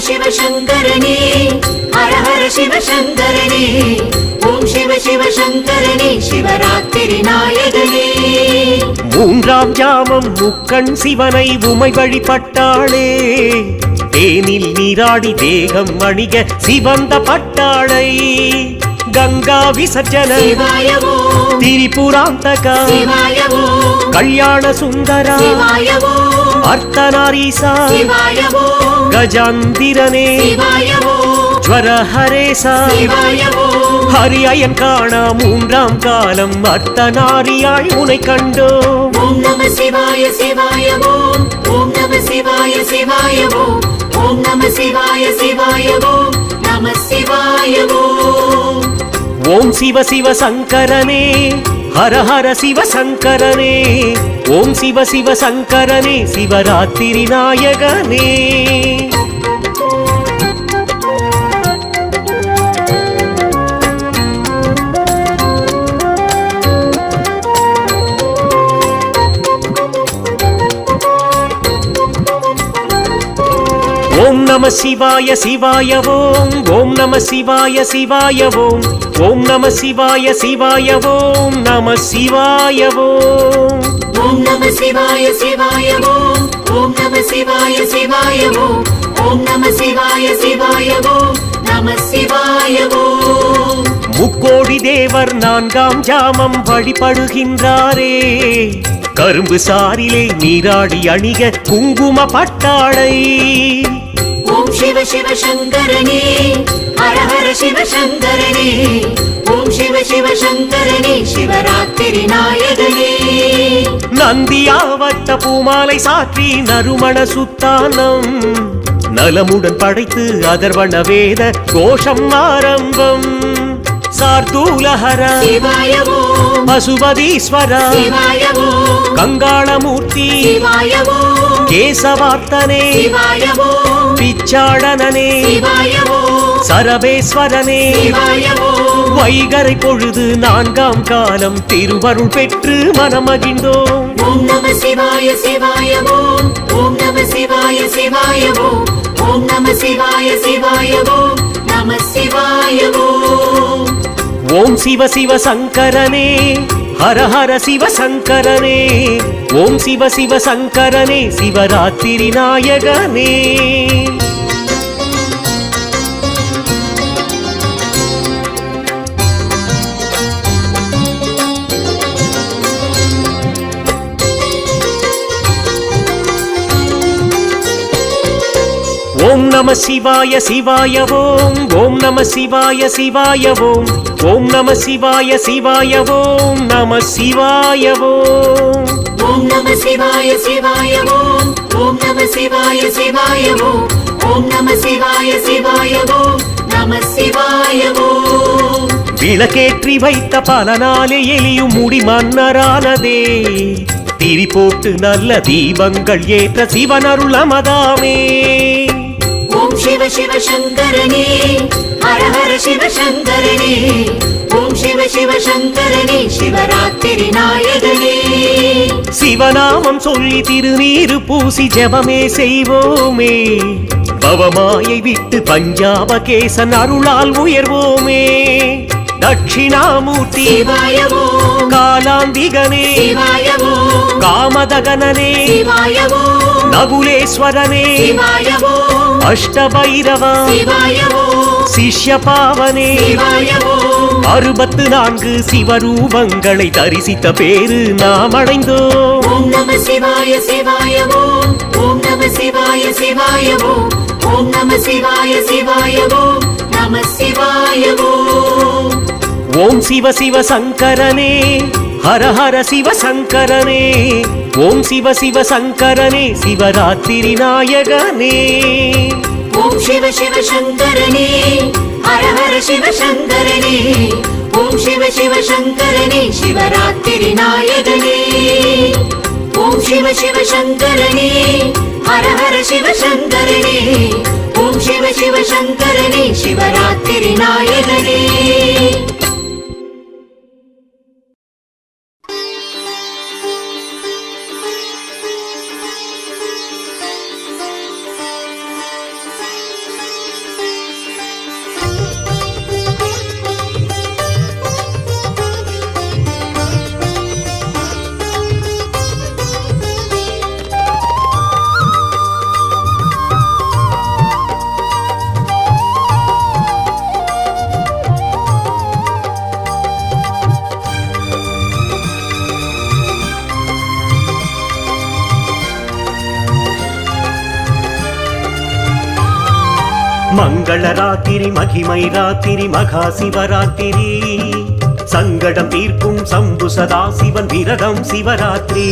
சிவ சங்கரனே ஹர ஹர சிவ சங்கரனே ஓம் சிவ சிவ சங்கரனே சிவராத்திரி நாயகனே. மூன்றாம் ஜாமம் முக்கண் சிவனை உமை வழிபட்டாளே. தேனில் நீராடி தேகம் அணிக சிவந்த பட்டாளை. சிவாய ஓம் கஜாந்திரனே சிவாய ஓம் ஜ்வர ஹரேசா சிவாய ஓம் ஹரி அயன் காணா மூன்றாம் காலம் அர்த்தநாரியாய் உனை கண்டோம். ஓம் நம சிவாய சிவாய ஓம் ஓம் நம சிவாய சிவாய ஓம் ஓம் நம சிவாய சிவாய ஓம் நம சிவாய ஓம் ஓம் சிவ சிவ சங்கரனே ஹர ஹர சிவ சங்கரனே ஓம் சிவ சிவ சங்கரனே சிவராத்திரி நாயகனே. ஓம் நம சிவாய சிவாய ஓம் ஓம் நம சிவாய சிவாய ஓம். ஓம் நம சிவாய சிவாய ஓம் நம சிவாய ஓம். ஓம் நம சிவாய சிவாய ஓம். ஓம் நம சிவாய சிவாய ஓம். ஓம் நம சிவாய சிவாய ஓம். நம சிவாய ஓம். முக்கோடி தேவர் நான்காம் ஜாமம் வழிபடுகின்றாரே. கரும்பு சாரிலே நீராடி அணிக குங்கும பட்டாளை ஓம் சிவ சிவ சங்கரனே. ஹர ஹர சிவ சங்கரனே. ஓம் சிவ சிவ சங்கரனே சிவராத்திரி நாயகனே. நந்தியாவட்ட பூமாலை சாற்றி நறுமண சுத்தானம். நலமுடன் படைத்து அதர்வண வேத கோஷம் ஆரம்பம். சார்தூலஹர பசுபதீஸ்வர கங்காளமூர்த்தி கேசவார்த்தனே சிவாய ஓம் வைகரை பொழுது நான்காம் காலம் திருவருள் பெற்று மனமகிழ்ந்தோம் ஓம் நம சிவாய சிவாய ஓம் ஓம் நம சிவாய சிவாய ஓம் ஓம் நம சிவாய சிவாய ஓம் நம சிவாய ஓம் ஓம் சிவ சிவ சங்கரனே. ஹர ஹர சிவ சங்கரனே. ஓம் சிவ சிவ சங்கரனே. சிவராத்திரி நாயகனே. நம சிவாய சிவாய ஓம். ஓம் நம சிவாய சிவாய ஓம். ஓம் நம சிவாய சிவாய ஓம். நம சிவாய ஓம். ஓம் நம சிவாய சிவாய ஓம். ஓம் நம சிவாய சிவாய ஓம். ஓம் நம சிவாய சிவாய ஓம். நம சிவாய ஓம். விளக்கேற்றி வைத்த பல நாளே எலியும் முடி மன்னரானதே. திரி போட்டு நல்ல தீபங்கள் ஏற்ற சிவனருள் அமதாமே. சிவ சிவ சங்கரனே ஹர ஹர சிவ சங்கரனே ஓம் சிவ சிவ சங்கரனே சிவராத்திரி நாயகனே. சிவநாமம் சொல்லி திருநீரு பூசி ஜபமே செய்வோமே. பவமாயை விட்டு பஞ்சாப கேசன் அருளால் உயர்வோமே. அஷ்டபைரவா சிவாய ஓம் சிஷ்ய பாவனே சிவாய ஓம் அறுபத்து நான்கு சிவரூபங்களை தரிசித்த பேரு நாம் அடைந்தோம். ஓம் நம சிவாய சிவாய ஓம் நம சிவாய சிவாய ஓம் நம சிவாய சிவாய ஓம் நம சிவாய ஓம் சிவ சிவ சங்கரனே ஹர ஹர சிவ சங்கரனே ஓம் சிவ சிவ சங்கரனே சிவராத்திரி நாயகனே. ஓம் சிவ சிவ சங்கரனே ஹர ஹர சிவ சங்கரனே ஓம் சிவ சிவ சங்கரனே சிவராத்திரி நாயகனே. ஓம் சிவ சிவ சங்கரனே ஹர ஹர சிவ சங்கரனே ஓம் சிவ சிவ சங்கரனே சிவராத்திரி நாயகனே. மங்கள ராத்திரி மகிமை ராத்திரி மகா சிவராத்திரி சங்கடம் தீர்க்கும் சம்பு சதா சிவன் விரதம் சிவராத்திரி.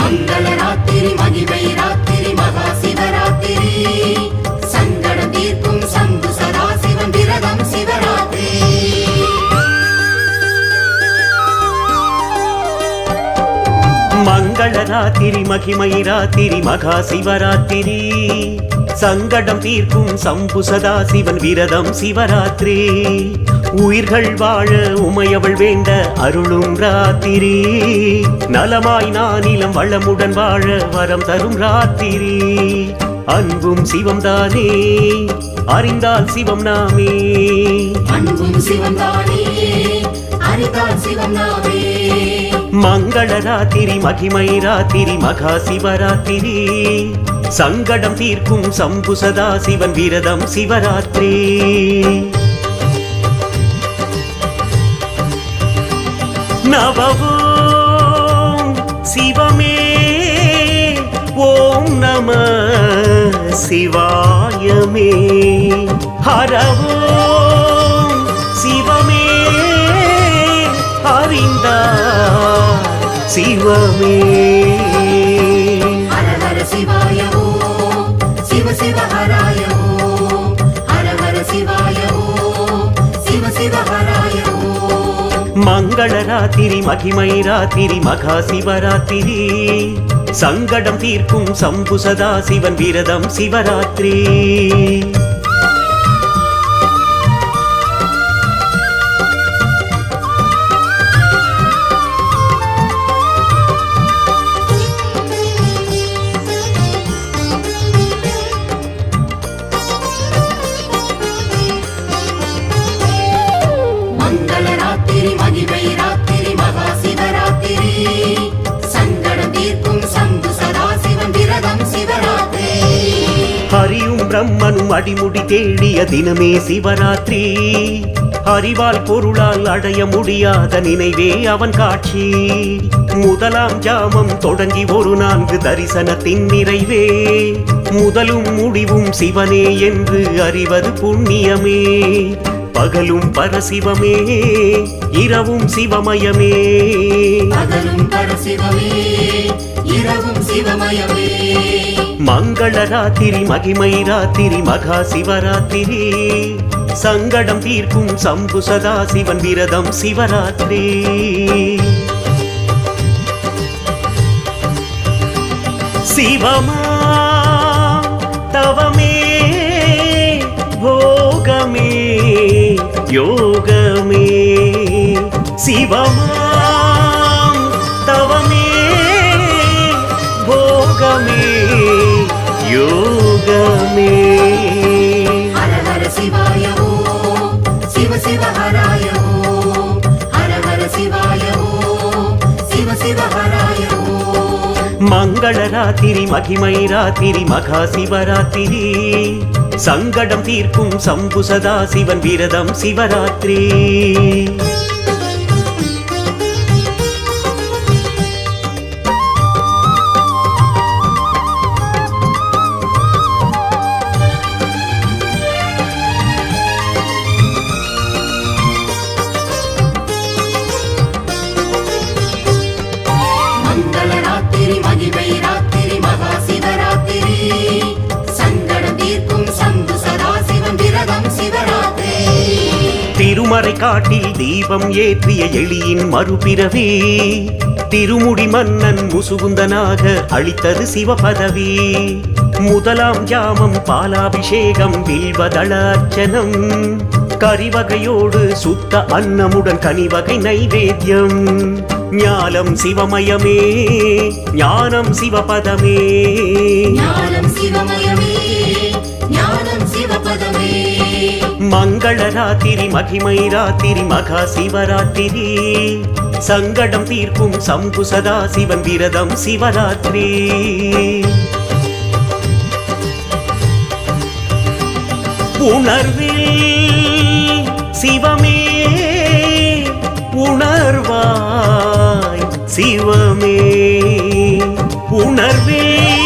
மங்கள ராத்திரி மகிமை ராத்திரி மகா சிவராத்திரி மங்கள ராத்திரி மகிமை ராத்திரி மகா சிவராத்திரி சங்கடம் தீர்க்கும் சம்பு சதா சிவன் விரதம் சிவராத்திரி. உயிர்கள் வாழ உமையவள் வேண்ட அருளும் ராத்திரி. நலமாய் நானிலம் வளமுடன் வாழ வரம் தரும் ராத்திரி. அன்பும் சிவம் தானே அறிந்தால் சிவம் நாமே. அன்பும் சிவம் தானே. மங்கள ராத்திரி மகிமை ராத்திரி மகா சிவராத்திரி. சங்கடம் தீர்க்கும் சம்பு சதா சிவன் விரதம் சிவராத்திரி. நவவோம் சிவமே ஓம் நம சிவாயமே. ஹரவோ சிவமே. ஹர ஹர சிவாய ஓம் சிவ சிவ ஹராய ஓம் ஹர ஹர சிவாய ஓம் சிவ சிவ ஹராய ஓம் மங்கள ராத்திரி மகிமை ராத்திரி மகா சிவராத்திரி. சங்கடம் தீர்க்கும் சம்பு சதா சிவன் விரதம் சிவராத்திரி. பிரம்மனும் அடிமுடி தேடிய தினமே சிவராத்திரி. அறிவால் பொருளால் அடைய முடியாத நினைவே அவன் காட்சி. முதலாம் ஜாமம் தொடங்கி ஒரு நான்கு தரிசனத்தின் நிறைவே. முதலும் முடிவும் சிவனே என்று அறிவது புண்ணியமே. பகலும் பரசிவமே இரவும் சிவமயமே. பகலும் பரசிவமே இரவும் சிவமயமே. மங்கள ராத்திரி மகிமை ராத்திரி மகா சிவராத்திரி. சங்கடம் தீர்க்கும் சம்பு சதா சிவன் விரதம் சிவராத்திரி. சிவமா தவமே போகமே யோகமே. சிவமா போகமே யோகமே ஹர ஹர சிவாய ஓம் சிவ சிவ ஹராய ஓம் ஹர ஹர சிவாய ஓம் சிவ சிவ ஹராய ஓம் மங்கள ராத்திரி மகிமை ராத்திரி மகா சிவராத்திரி சங்கடம் தீர்க்கும் சம்பு சதா சிவன் விரதம் சிவராத்திரி திருமறை காட்டில் தீபம் ஏற்றிய எளியின் மறுபிறவி. திருமுடி மன்னன் முசுகுந்தனாக அளித்தது சிவபதவி. முதலாம் ஜாமம் பாலாபிஷேகம் வில்வதள அர்ச்சனம் கரிவகையோடு சுத்த அன்னமுடன் கனிவகை நைவேத்தியம். ஞானம் சிவமயமே ஞானம் சிவபதமே. ஞானம் சிவமயமே ஞானம் சிவபதமே. மங்கள ராத்திரி மகிமை ராத்திரி மகா சிவராத்திரி. சங்கடம் தீர்க்கும் சம்பு சதா சிவன் விரதம் சிவராத்திரி. உணர்வில் சிவமே உணர்வாய் சிவமே. உணர்வே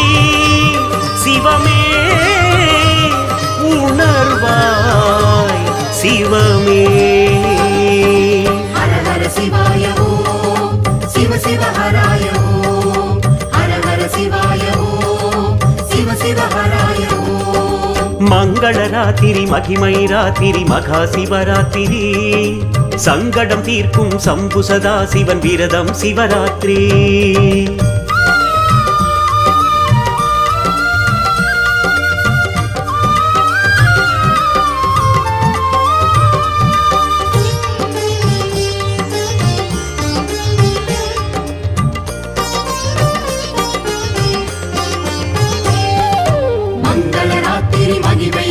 ராத்திரி மகிமை ராத்திரி மகா சிவராத்திரி. சங்கடம் தீர்க்கும் சம்பு சதா சிவன் விரதம் சிவராத்திரி. மங்கள ராத்திரி மகிமை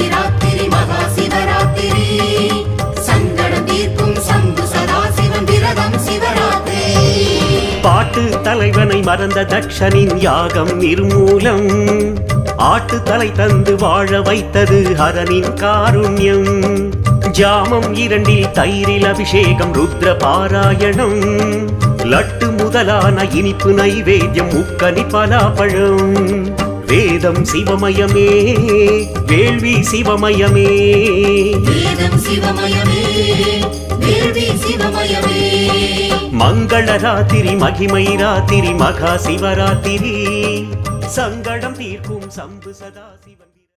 தலைவனை மறந்த தக்ஷனின் யாகம் நிர்மூலம். ஆட்டு தலை தந்து வாழ வைத்தது ஹரனின் காருண்யம். ஜாமம் இரண்டில் தயிரில் அபிஷேகம் ருத்ர பாராயணம் லட்டு முதலான இனிப்பு நைவேத்தியம் முக்கனி பலாப்பழம். வேதம் சிவமயமே வேள்வி சிவமயமே. வேதம் சிவமயமே வேள்வி சிவமயமே. மங்கள ராத்திரி மகிமை ராத்திரி மகா சிவராத்திரி. சங்கடம் தீர்க்கும் சம்பு சதாசி.